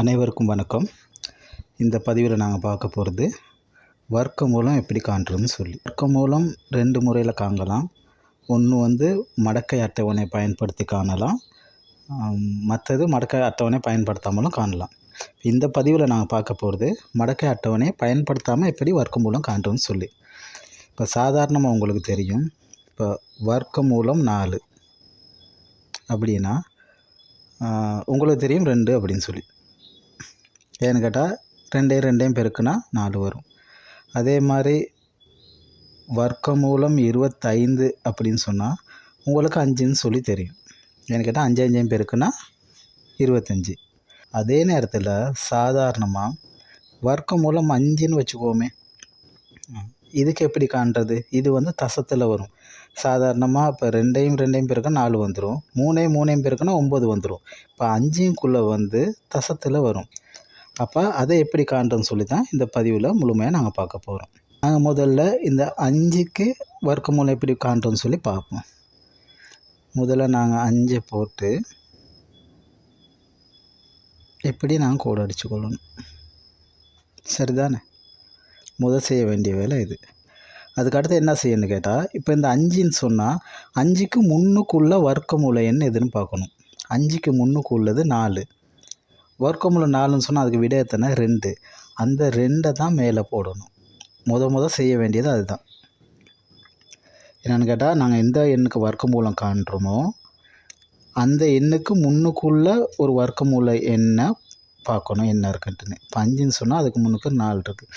அனைவருக்கும் வணக்கம். இந்த பதிவில் நாங்கள் பார்க்க போகிறது வர்க்க மூலம் எப்படி காண்றதுன்னு சொல்லி. வர்க்க மூலம் ரெண்டு முறையில் காணலாம். ஒன்று வந்து மடக்கை அட்டவணை பயன்படுத்தி காணலாம். மற்றது மடக்கை அட்டவணை பயன்படுத்தாமலும் காணலாம். இந்த பதிவில் நாங்கள் பார்க்க போகிறது மடக்கை அட்டவணையை பயன்படுத்தாமல் எப்படி வர்க்க மூலம் காண்றதுன்னு சொல்லி. இப்போ சாதாரணமாக உங்களுக்கு தெரியும். இப்போ வர்க்க மூலம் நாலு. அப்படின்னா உங்களுக்கு தெரியும் ரெண்டு அப்படின்னு சொல்லி. ஏன்னு கேட்டால் ரெண்டையும் ரெண்டையும் பெருக்குனா நாலு வரும். அதே மாதிரி வர்க்க மூலம் இருபத்தைந்து அப்படின்னு சொன்னால் உங்களுக்கு அஞ்சுன்னு சொல்லி தெரியும். ஏன்னு கேட்டால் அஞ்சு அஞ்சையும் பெருக்குனா இருபத்தஞ்சி. அதே நேரத்தில் சாதாரணமாக வர்க்க மூலம் அஞ்சுன்னு வச்சுக்கோமே. இதுக்கு எப்படி காண்றது? இது வந்து தசத்தில் வரும். சாதாரணமாக இப்போ ரெண்டையும் ரெண்டையும் பெருக்க நாலு வந்துடும் மூணையும் மூணையும் பெருக்குனா ஒம்பது வந்துடும் இப்போ அஞ்சுக்குள்ளே வந்து தசத்தில் வரும். அப்போ அதை எப்படி காண்றோம்னு சொல்லி தான் இந்த பதிவில் முழுமையாக நாங்கள் பார்க்க போகிறோம் நாங்கள் முதல்ல இந்த அஞ்சுக்கு வர்க்கமூலம் எப்படி காண்றோம்னு சொல்லி பார்ப்போம். முதல்ல நாங்கள் அஞ்சை போட்டு எப்படி நாங்கள் கோடு அடிச்சுக்கொள்ளணும் சரிதானே? முதல் செய்ய வேண்டிய வேலை இது. அதுக்கு அடுத்து என்ன செய்யணும்னு கேட்டால் இப்போ இந்த அஞ்சுன்னு சொன்னால் அஞ்சுக்கு முன்னுக்குள்ள வர்க்கமூல எண் எதுன்னு பார்க்கணும். அஞ்சுக்கு முன்னுக்கு உள்ளது நாலு. வர்க்கமூலம் நாலுன்னு சொன்னால் அதுக்கு விட எத்தனை ரெண்டு. அந்த ரெண்டை தான் மேலே போடணும். முத முத செய்ய வேண்டியது அதுதான். என்னென்னு கேட்டால் நாங்கள் எந்த எண்ணுக்கு வர்க்கமூலம் காண்றோமோ அந்த எண்ணுக்கு முன்னுக்குள்ள ஒரு வர்க்கமூல எண்ணை பார்க்கணும். என்ன இருக்குன்ட்டுன்னு. இப்போ அஞ்சுன்னு சொன்னால் அதுக்கு முன்னுக்கு நாலு இருக்குது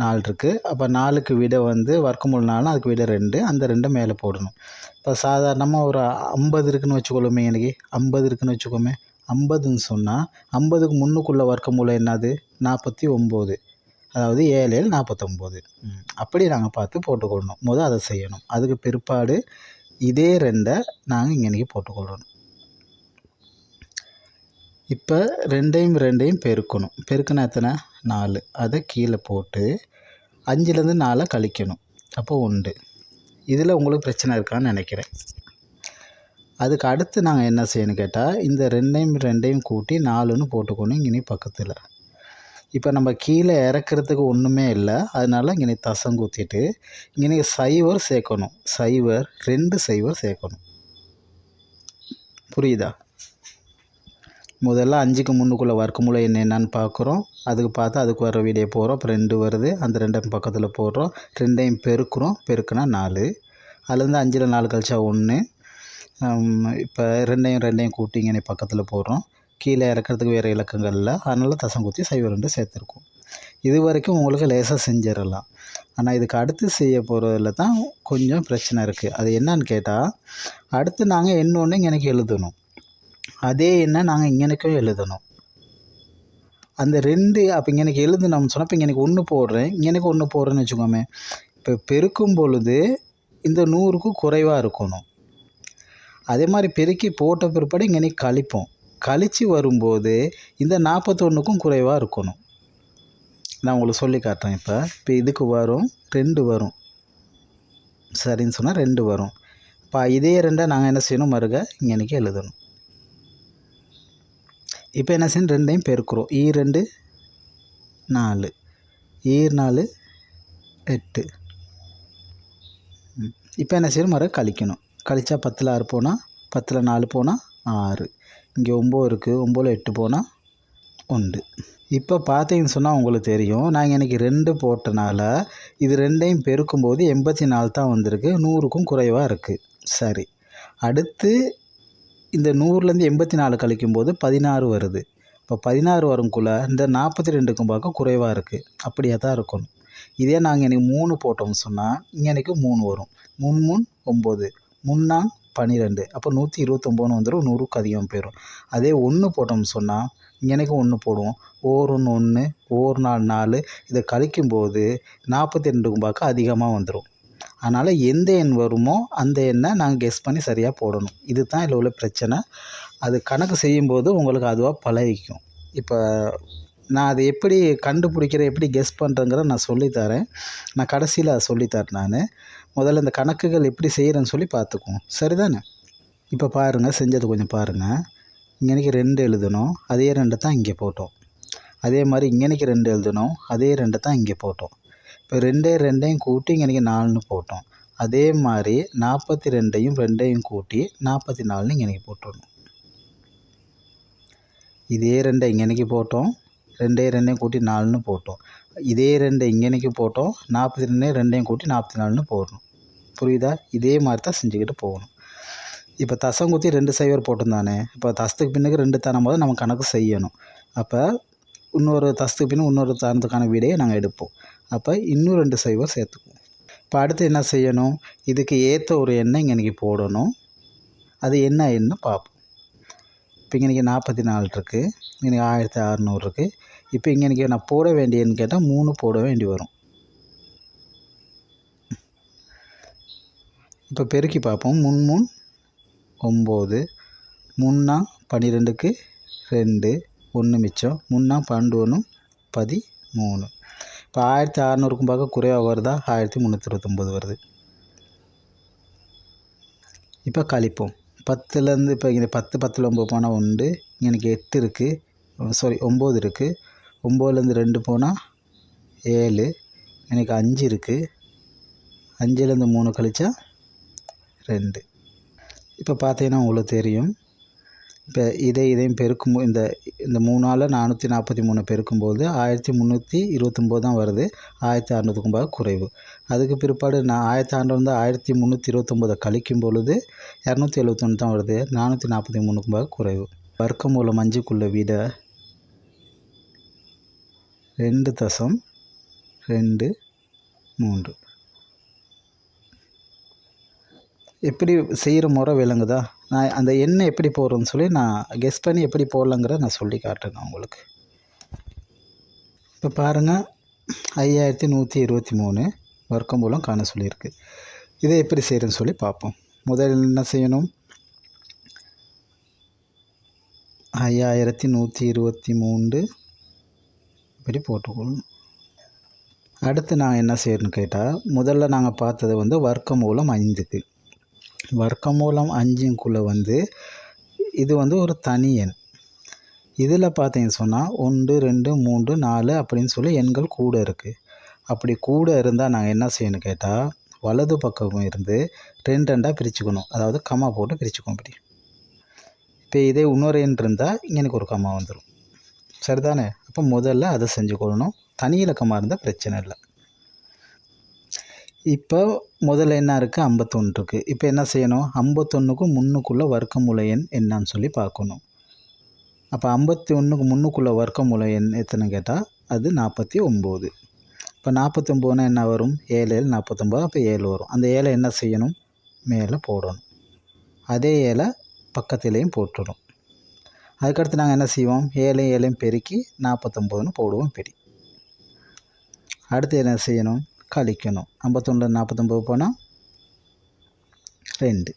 நாலு இருக்குது அப்போ நாலுக்கு விட வந்து வர்க்கமூலம் நாலு அதுக்கு விட ரெண்டு. அந்த ரெண்டை மேலே போடணும். இப்போ சாதாரணமாக ஒரு ஐம்பது இருக்குன்னு வச்சுக்கொள்ளுமே எனக்கு ஐம்பது இருக்குன்னு வச்சுக்கோமே. ஐம்பதுன்னு சொன்னால் ஐம்பதுக்கு முன்னுக்குள்ள வர்க்கமூலம் என்னது? நாற்பத்தி ஒம்பது. அதாவது ஏழு ஏழு நாற்பத்தொம்போது. ம், அப்படி நாங்கள் பார்த்து போட்டுக்கொள்ளணும். முதல் அதை செய்யணும். அதுக்கு பிற்பாடு இதே ரெண்டை நாங்கள் இங்கனைக்கு போட்டுக்கொள்ளணும். இப்போ ரெண்டையும் ரெண்டையும் பெருக்கணும். பெருக்கினா எத்தனை? நாலு. அதை கீழே போட்டு அஞ்சுலேருந்து நாலை கழிக்கணும். அப்போ உண்டு. இதில் உங்களுக்கு பிரச்சனை இருக்கான்னு நினைக்கிறேன். அதுக்கு அடுத்து நாங்கள் என்ன செய்யணும் கேட்டால் இந்த ரெண்டையும் ரெண்டையும் கூட்டி நாலுன்னு போட்டுக்கணும் இங்கே பக்கத்தில். இப்போ நம்ம கீழே இறக்கிறதுக்கு ஒன்றுமே இல்லை அதனால இங்கே தசம் குத்திட்டு இங்கே சைவர் சேர்க்கணும். சைவர் ரெண்டு சைவர் சேர்க்கணும். புரியுதா? முதல்ல அஞ்சுக்கு முன்னுக்குள்ளே வர்க்கமூலம் என்ன என்னன்னு பார்க்குறோம் அதுக்கு பார்த்து அதுக்கு வர வீடியோ போகிறோம் இப்போ ரெண்டு வருது அந்த ரெண்டையும் பக்கத்தில் போடுறோம். ரெண்டையும் பெருக்கிறோம் பெருக்குனா நாலு. அதுலேருந்து அஞ்சில் நாலு கழிச்சா ஒன்று இப்போ ரெண்டையும் ரெண்டையும் கூட்டி இங்கே பக்கத்தில் போடுறோம். கீழே இறக்கிறதுக்கு வேறு இலக்கங்கள் இல்லை. அதனால் தசம் குத்தி சைவ ரெண்டு சேர்த்துருக்கோம். இது வரைக்கும் உங்களுக்கு லேசாக செஞ்சிடலாம். ஆனால் இதுக்கு அடுத்து செய்ய போகிறதுல தான் கொஞ்சம் பிரச்சனை இருக்குது அது என்னன்னு கேட்டால் அடுத்து நாங்கள் இன்னொன்று எனக்கு எழுதணும். அதே என்ன நாங்கள் இங்கனைக்கும் எழுதணும். அந்த ரெண்டு அப்போ இங்கனைக்கு எழுதுனோம்னு சொன்னால் இப்போ இங்கனைக்கு ஒன்று போடுறேன். இங்கனைக்கு ஒன்று போடுறேன்னு வச்சுக்கோமே. இப்போ பெருக்கும் பொழுது இந்த நூறுக்கு குறைவாக இருக்கணும். அதே மாதிரி பெருக்கி போட்ட பிற்பாடு இங்கனைக்கு கழிப்போம். கழித்து வரும்போது இந்த நாற்பத்தொன்றுக்கும் குறைவாக இருக்கணும். நான் உங்களுக்கு சொல்லி காட்டுறேன் இப்போ. இப்போ இதுக்கு வரும் ரெண்டு வரும். சரின்னு சொன்னால் ரெண்டு வரும். இப்போ இதே ரெண்டை நாங்கள் என்ன செய்யணும்? மறுக இங்கனைக்கு எழுதணும். இப்போ என்ன செய்யணும்? ரெண்டையும் பெருக்குறோம். ஈ ரெண்டு நாலு. ஈர் நாலு எட்டு. ம். இப்போ என்ன செய்யணும்? மறு கழிக்கணும். கழிச்சா பத்தில் ஆறு போனால் பத்தில் நாலு போனால் ஆறு. இங்கே ஒம்பது இருக்குது ஒம்போதில் எட்டு போனால் உண்டு இப்போ பார்த்தீங்கன்னு சொன்னால் உங்களுக்கு தெரியும். நாங்கள் இன்றைக்கி ரெண்டு போட்டனால இது ரெண்டையும் பெருக்கும்போது எண்பத்தி நாலு தான் வந்திருக்கு. நூறுக்கும் குறைவாக இருக்குது சரி. அடுத்து இந்த நூறுலேருந்து எண்பத்தி நாலு கழிக்கும்போது பதினாறு வருது. இப்போ பதினாறு வரும்குள்ளே இந்த நாற்பத்தி ரெண்டுக்கும் பார்க்க குறைவாக இருக்குது அப்படியே தான் இருக்கணும். இதே நாங்கள் எனக்கு மூணு போட்டோம்னு சொன்னால் இங்கே எனக்கு மூணு வரும். மூணு மூணு ஒம்பது. முன்னா பன்னிரெண்டு அப்போ நூற்றி இருபத்தொம்போன்னு வந்துடும் நூறுக்கு அதிகம் போயிடும் அதே ஒன்று போட்டோம்னு சொன்னால் இங்கனைக்கு ஒன்று போடுவோம். ஓர் ஒன்று ஒன்று ஓர் நாலு நாலு இதை கழிக்கும்போது நாற்பத்தி ரெண்டுக்கும் பார்க்க அதிகமாக வந்துடும் அதனால் எந்த எண் வருமோ அந்த எண்ணை நாங்கள் கெஸ் பண்ணி சரியாக போடணும். இது தான் இதில் உள்ள பிரச்சனை. அது கணக்கு செய்யும்போது உங்களுக்கு அதுவாக பழகிக்கும். இப்போ நான் அதை எப்படி கண்டுபிடிக்கிறேன் எப்படி கெஸ் பண்ணுறேங்கிறத நான் சொல்லித்தரேன். நான் கடைசியில் அதை சொல்லித்தரேன் நான். முதல்ல இந்த கணக்குகள் எப்படி செய்கிறேன்னு சொல்லி பார்த்துக்குவோம். சரிதானே? இப்போ பாருங்கள் செஞ்சது கொஞ்சம் பாருங்கள் இங்கேனைக்கு ரெண்டு எழுதணும் அதே ரெண்டு தான் இங்கே போட்டோம். அதே மாதிரி இங்கேனைக்கு ரெண்டு எழுதணும் அதே ரெண்டு தான் இங்கே போட்டோம். இப்போ ரெண்டே ரெண்டையும் கூட்டி இங்கேனைக்கு நாலுன்னு போட்டோம். அதே மாதிரி நாற்பத்தி ரெண்டையும் ரெண்டையும் கூட்டி நாற்பத்தி நாலுன்னு இங்கேனைக்கு போட்டுடணும். இதே ரெண்டை இங்கேனைக்கு போட்டோம். ரெண்டே ரெண்டையும் கூட்டி நாலுன்னு போட்டோம். இதே ரெண்டை இங்கேனைக்கு போட்டோம். நாற்பத்தி ரெண்டையும் ரெண்டையும் கூட்டி நாற்பத்தி நாலுன்னு போடணும். புரியுதா? இதே மாதிரி தான் செஞ்சுக்கிட்டு போகணும். இப்போ தசம் குத்தி ரெண்டு சைவர் போட்டிருந்தானே? இப்போ தசத்துக்கு பின்னுக்கு ரெண்டு தரும் போது நம்ம கணக்கு செய்யணும். அப்போ இன்னொரு தசத்துக்கு பின்னு இன்னொரு தரத்துக்கான வீடையை நாங்கள் எடுப்போம். அப்போ இன்னும் ரெண்டு சைவர் சேர்த்துக்குவோம். இப்போ அடுத்து என்ன செய்யணும்? இதுக்கு ஏற்ற ஒரு எண்ணெய் இங்கே போடணும். அது என்ன எண்ணெய் பார்ப்போம். இப்போ இன்றைக்கி நாற்பத்தி நாலு இருக்குது இன்றைக்கி ஆயிரத்தி அறநூறு இருக்குது இப்போ இங்கே எனக்கு நான் போட வேண்டியன்னு கேட்டால் மூணு போட வேண்டி வரும். இப்போ பெருக்கி பார்ப்போம். முன் முன் ஒம்பது முன்னா பன்னிரெண்டுக்கு ரெண்டு ஒன்று மிச்சம் முன்னா பன்னெண்டு ஒன்று பதிமூணு. இப்போ ஆயிரத்தி அறநூறுக்கும் பார்க்க குறைவாக வருதா? ஆயிரத்தி முந்நூற்றி இருபத்தொம்போது வருது. இப்போ கழிப்போம். பத்துலேருந்து இப்போ இங்கே பத்து பத்தில் ஒம்பது போனால் உண்டு எனக்கு எட்டு இருக்குது. சாரி ஒம்பது இருக்குது. ஒம்போதுலேருந்து ரெண்டு போனால் ஏழு எனக்கு அஞ்சு இருக்குது அஞ்சுலேருந்து மூணு கழிச்சா ரெண்டு. இப்போ பார்த்தீங்கன்னா உங்களுக்கு தெரியும். இப்போ இதை இதையும் பெருக்கும் இந்த இந்த மூணால் நானூற்றி நாற்பத்தி மூணு பெருக்கும்போது ஆயிரத்தி முந்நூற்றி இருபத்தொம்போது தான் வருது. ஆயிரத்தி அறநூற்றுக்கும் குறைவு. அதுக்கு பிற்பாடு நான் ஆயிரத்தி அறநூறு ஆயிரத்தி முந்நூற்றி இருபத்தொம்போதை கழிக்கும் பொழுது இரநூத்தி எழுபத்தொன்று தான் வருது. நானூற்றி நாற்பத்தி மூணுக்கும் குறைவு. வர்க்க மூலம் அஞ்சுக்குள்ள விட ரெண்டு தசம் ரெண்டு மூன்று. எப்படி செய்கிற முறை விளங்குதா? நான் அந்த எண்ணெய் எப்படி போடுறேன்னு சொல்லி நான் கெஸ் பண்ணி எப்படி போடலங்கிற நான் சொல்லி காட்டுறேன் உங்களுக்கு. இப்போ பாருங்கள் ஐயாயிரத்தி நூற்றி இருபத்தி மூணு வர்க்கம் மூலம் காண சொல்லியிருக்கு. இதை எப்படி செய்கிறேன்னு சொல்லி பார்ப்போம். முதல்ல என்ன செய்யணும்? ஐயாயிரத்தி நூற்றி இருபத்தி மூன்று இப்படி போட்டுக்கொள்ளணும் அடுத்து நான் என்ன செய்யணும்னு கேட்டால் முதல்ல நாங்கள் பார்த்தது வந்து வர்க்க மூலம் ஐந்துக்கு. வர்க்கமூலம் அஞ்சுக்குள்ளே வந்து இது வந்து ஒரு தனி எண். இதில் பார்த்தீங்கன்னு சொன்னால் ஒன்று ரெண்டு மூன்று நாலு அப்படின்னு சொல்லி எண்கள் கூட இருக்குது அப்படி கூட இருந்தால் நாங்கள் என்ன செய்யணும் கேட்டால் வலது பக்கம் இருந்து ரெண்டு ரெண்டாக பிரிச்சுக்கணும். அதாவது கம்மா போட்டு பிரிச்சுக்கணும் இப்படி. இப்போ இதே இன்னொரு எண் இருந்தால் இங்கே எனக்கு ஒரு கம்மா வந்துடும் சரிதானே? அப்போ முதல்ல அதை செஞ்சுக்கொள்ளணும். தனி இலக்கமாக இருந்தால் பிரச்சனை இல்லை. இப்போ முதல்ல என்ன இருக்குது ஐம்பத்தொன்று இருக்குது இப்போ என்ன செய்யணும்? ஐம்பத்தொன்றுக்கும் முன்னுக்குள்ளே வர்க்கமூல எண் என்னான்னு சொல்லி பார்க்கணும். அப்போ ஐம்பத்தி ஒன்றுக்கு முன்னுக்குள்ளே வர்க்கமூல எண் எத்தனை கேட்டால் அது நாற்பத்தி ஒம்பது. இப்போ நாற்பத்தொம்போதுனா என்ன வரும்? ஏழு ஏழு நாற்பத்தொம்போது. அப்போ ஏழு வரும். அந்த ஏழை என்ன செய்யணும்? மேலே போடணும். அதே ஏழை பக்கத்துலேயும் போட்டுடும் அதுக்கடுத்து நாங்கள் என்ன செய்வோம்? ஏழையும் ஏழையும் பெருக்கி நாற்பத்தொம்போதுன்னு போடுவோம் பெரி அடுத்து என்ன செய்யணும்? கழிக்கணும். ஐம்பத்தொன்று நாற்பத்தொம்போது போனால் ரெண்டு.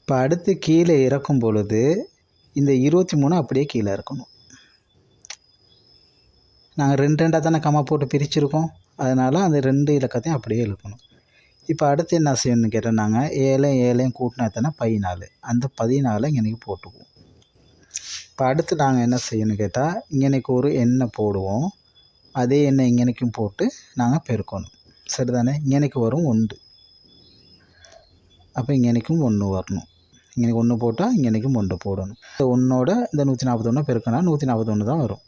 இப்போ அடுத்து கீழே இறக்கும் பொழுது இந்த இருபத்தி மூணு அப்படியே கீழே இருக்கணும் நாங்கள் ரெண்டு ரெண்டாக தானே கம்மா போட்டு பிரிச்சுருக்கோம். அதனால் அந்த ரெண்டு இலக்கத்தையும் அப்படியே இழுக்கணும். இப்போ அடுத்து என்ன செய்யணும்னு கேட்டால் நாங்கள் ஏழையும் ஏழையும் கூட்டினா எத்தனை? பதினாலு. அந்த பதினாலை இங்கனைக்கு போட்டுக்குவோம். இப்போ அடுத்து நாங்கள் என்ன செய்யணும்னு கேட்டால் இங்கனைக்கு ஒரு எண்ணெய் போடுவோம். அதே எண்ணெய் இங்கனைக்கும் போட்டு நாங்கள் பெருக்கணும். சரிதானே? இங்கனைக்கு வரும் ஒன்று. அப்போ இங்கனைக்கும் ஒன்று வரணும். இங்கனைக்கு ஒன்று போட்டால் இங்கனைக்கும் ஒன்று போடணும். இந்த ஒன்றோட இந்த நூற்றி நாற்பத்தொன்று பெருக்கினா நூற்றி நாற்பத்தொன்று தான் வரும்.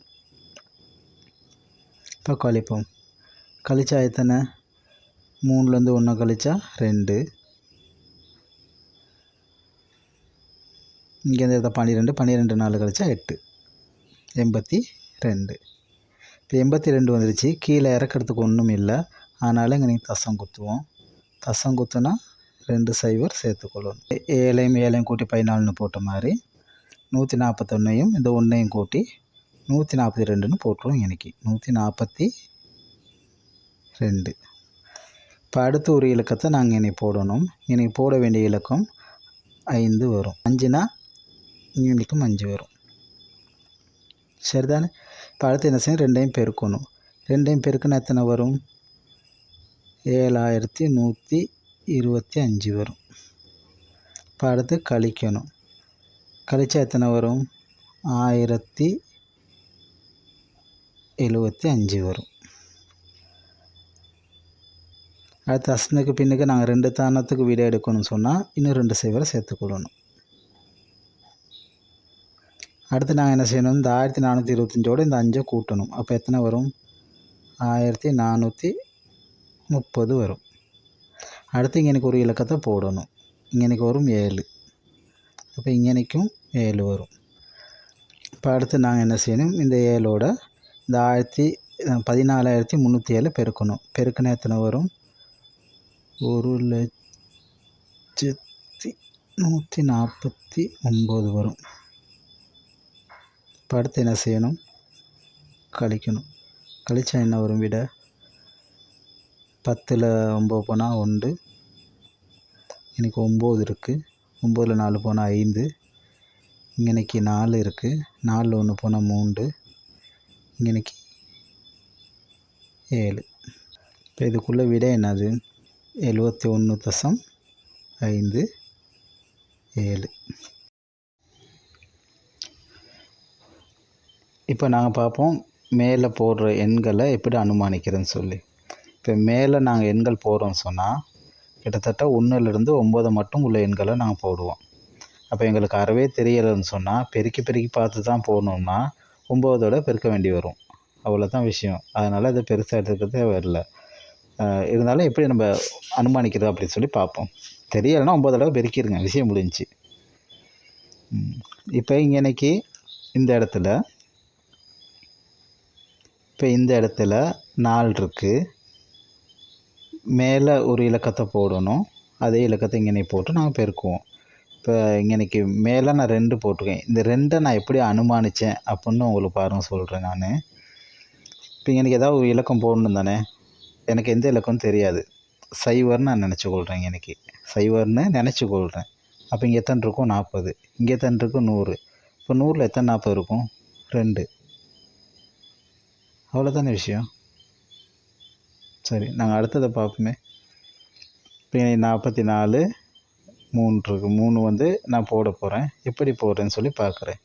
இப்போ கழிப்போம். கழிச்சா எத்தனை? மூணுலேருந்து ஒன்று கழிச்சா ரெண்டு. இங்கேருந்து எடுத்தால் பன்னிரெண்டு பன்னிரெண்டு நாலு கழிச்சா எட்டு. எண்பத்தி ரெண்டு. இப்போ எண்பத்தி ரெண்டு வந்துருச்சு. கீழே இறக்கிறதுக்கு ஒன்றும் இல்லை. அதனால் இங்கே நீங்கள் தசம் குத்துவோம். தசம் குத்துனா ரெண்டு சைவர் சேர்த்துக்கொள்ளணும் ஏழையும் ஏழையும் கூட்டி பதினாலுன்னு போட்ட மாதிரி நூற்றி நாற்பத்தொன்னையும் இந்த ஒன்றையும் கூட்டி நூற்றி நாற்பத்தி ரெண்டுன்னு போட்டுருவோம் இன்றைக்கி. நூற்றி நாற்பத்தி ரெண்டு. இப்போ அடுத்த ஒரு இலக்கத்தை நாங்கள் இனி போடணும். இனி போட வேண்டிய இலக்கம் ஐந்து வரும். அஞ்சுனா இன்றைக்கும் அஞ்சு வரும். சரிதானே? இப்போ அடுத்து என்ன செய்யணும்? ரெண்டையும் பெருக்கணும். ரெண்டையும் பெருக்குன்னா எத்தனை வரும்? ஏழாயிரத்தி நூற்றி இருபத்தி அஞ்சு வரும். இப்போ அடுத்து கழிக்கணும். கழிச்சா எத்தனை வரும்? ஆயிரத்தி எழுபத்தி அஞ்சு வரும். அடுத்து அஸ்னுக்கு பின்னுக்கு நாங்கள் ரெண்டு தானத்துக்கு விடை எடுக்கணும்னு சொன்னால் இன்னும் ரெண்டு சைவரை சேர்த்துக்கொள்ளணும் அடுத்து நாங்கள் என்ன செய்யணும்? இந்த ஆயிரத்தி நானூற்றி இருபத்தஞ்சோடு இந்த அஞ்சை கூட்டணும். அப்போ எத்தனை வரும்? ஆயிரத்தி நானூற்றி முப்பது வரும். அடுத்து இங்கே ஒரு இலக்கத்தை போடணும். இங்கே வரும் ஏழு. அப்போ இங்கேனைக்கும் ஏழு வரும். இப்போ அடுத்து நாங்கள் என்ன செய்யணும்? இந்த ஏழோட இந்த ஆயிரத்தி பதினாலாயிரத்தி முந்நூற்றி ஏழு பெருக்கணும். பெருக்கினா எத்தனை வரும்? ஒரு லட்சத்தி நூற்றி நாற்பத்தி ஒம்பது வரும். இப்போ அடுத்து என்ன செய்யணும்? கழிக்கணும். கழிச்சா என்ன வரும் விட? பத்தில் ஒம்பது போனால் ஒன்று எனக்கு ஒம்பது இருக்குது ஒம்போதில் நாலு போனால் ஐந்து இங்கனைக்கு நாலு இருக்குது நாலில் ஒன்று போனால் மூன்று இங்கனைக்கு ஏழு. இப்போ இதுக்குள்ளே விட என்னது? எழுபத்தி ஒன்று தசம் ஐந்து ஏழு. இப்போ நாங்கள் பார்ப்போம் மேலே போடுற எண்களை எப்படி அனுமானிக்கிறதுன்னு சொல்லி. இப்போ மேலே நாங்கள் எண்கள் போடுறோம்னு சொன்னால் கிட்டத்தட்ட ஒன்றுலேருந்து ஒம்பது மட்டும் உள்ள எண்களை நாங்கள் போடுவோம். அப்போ எங்களுக்கு அறவே தெரியலைன்னு சொன்னால் பெருக்கி பெருக்கி பார்த்து தான் போடணும்னா ஒம்போதோட பெருக்க வேண்டி வரும். அவ்வளோதான் விஷயம். அதனால் அதை பெருசாக எடுத்துக்கிறதே வரல. இருந்தாலும் எப்படி நம்ம அனுமானிக்கிறது அப்படின்னு சொல்லி பார்ப்போம். தெரியலைன்னா ஒம்பது தடவை பெருக்கிடுங்க விஷயம் முடிஞ்சிச்சு இப்போ இங்கே இன்னைக்கு இந்த இடத்துல இப்போ இந்த இடத்துல நாள் இருக்குது மேலே ஒரு இலக்கத்தை போடணும் அதே இலக்கத்தை இங்கே போட்டு நாங்கள் பெருக்குவோம். இப்போ இங்கனைக்கு மேலே நான் ரெண்டு போட்டிருக்கேன். இந்த ரெண்டை நான் எப்படி அனுமானித்தேன் அப்புடின்னு உங்களுக்கு பாருங்கள் சொல்கிறேன் நான். இப்போ எனக்கு ஏதாவது ஒரு இலக்கம் போடணும் தானே? எனக்கு எந்த இலக்கமும் தெரியாது. சைவர்னு நான் நினச்சிக்கொள்கிறேன் எனக்கு. சைவர்னு நினச்சி கொள்கிறேன் அப்போ இங்கே எத்தனை இருக்கும் நாற்பது. இங்கே எத்தனை இருக்கும் நூறு. இப்போ நூறில் எத்தனை நாற்பது இருக்கும்? ரெண்டு. அவ்வளோதானே விஷயம்? சரி நாங்கள் அடுத்ததை பார்ப்போமே. இப்போ நாற்பத்தி நாலு மூணு இருக்குது மூணு வந்து நான் போட போகிறேன் எப்படி போடுறேன்னு சொல்லி பார்க்குறேன்.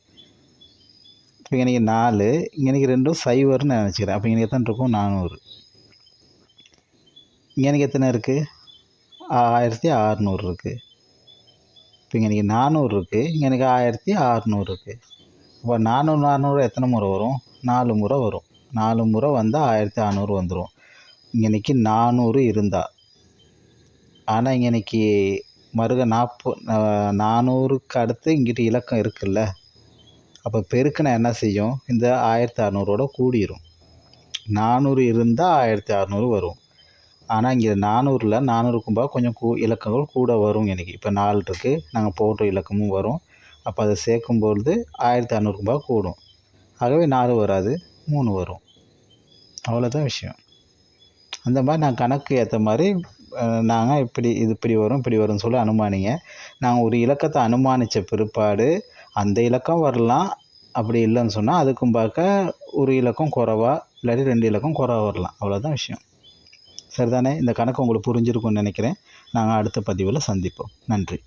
இப்போ இன்றைக்கி நாலு இன்றைக்கி ரெண்டும் சைவர்னு நினச்சிக்கிறேன். அப்போ எனக்கு எத்தனை இருக்கும் நானூறு. இங்கே எத்தனை இருக்குது ஆயிரத்தி அறநூறு இருக்குது இப்போ இன்றைக்கி நானூறு இருக்குது இங்கே எனக்கு ஆயிரத்தி அறநூறு இருக்குது இப்போ நானூறு நானூறு எத்தனை முறை வரும்? நாலு முறை வரும். நாலு முறை வந்தால் ஆயிரத்தி அறநூறு வந்துடும் இங்கே இன்றைக்கி நானூறு இருந்தால் ஆனால் இங்கே இன்றைக்கி மறுக நாற்ப நானூறுக்கு அடுத்து இங்கிட்டு இலக்கம் இருக்குல்ல? அப்போ பெருக்கினா என்ன செய்யும்? இந்த ஆயிரத்தி அறநூறோட கூடிரும். நானூறு இருந்தால் ஆயிரத்தி அறநூறு வரும். ஆனால் இங்கே நானூறில் நானூறுக்கும் பா கொஞ்சம் கூ இலக்கங்கள் கூட வரும் எனக்கு. இப்போ நாலு இருக்குது நாங்கள் போடுற இலக்கமும் வரும். அப்போ அதை சேர்க்கும்பொழுது ஆயிரத்தி அறநூறுக்கும் போது கூடும். ஆகவே நாலு வராது மூணு வரும். அவ்வளோதான் விஷயம். அந்த மாதிரி நான் கணக்கு ஏற்ற மாதிரி நாங்கள் இப்படி இது இப்படி வரும் இப்படி வரும்னு சொல்லி அனுமானிங்க. நாங்கள் ஒரு இலக்கத்தை அனுமானித்த பிற்பாடு அந்த இலக்கம் வரலாம் அப்படி இல்லைன்னு சொன்னால் அதுக்கும் பார்க்க ஒரு இலக்கம் குறைவா இல்லாட்டி ரெண்டு இலக்கம் குறைவா வரலாம். அவ்வளோதான் விஷயம். சரிதானே? இந்த கணக்கு உங்களுக்கு புரிஞ்சிருக்கும்னு நினைக்கிறேன். நாங்கள் அடுத்த பதிவில் சந்திப்போம். நன்றி.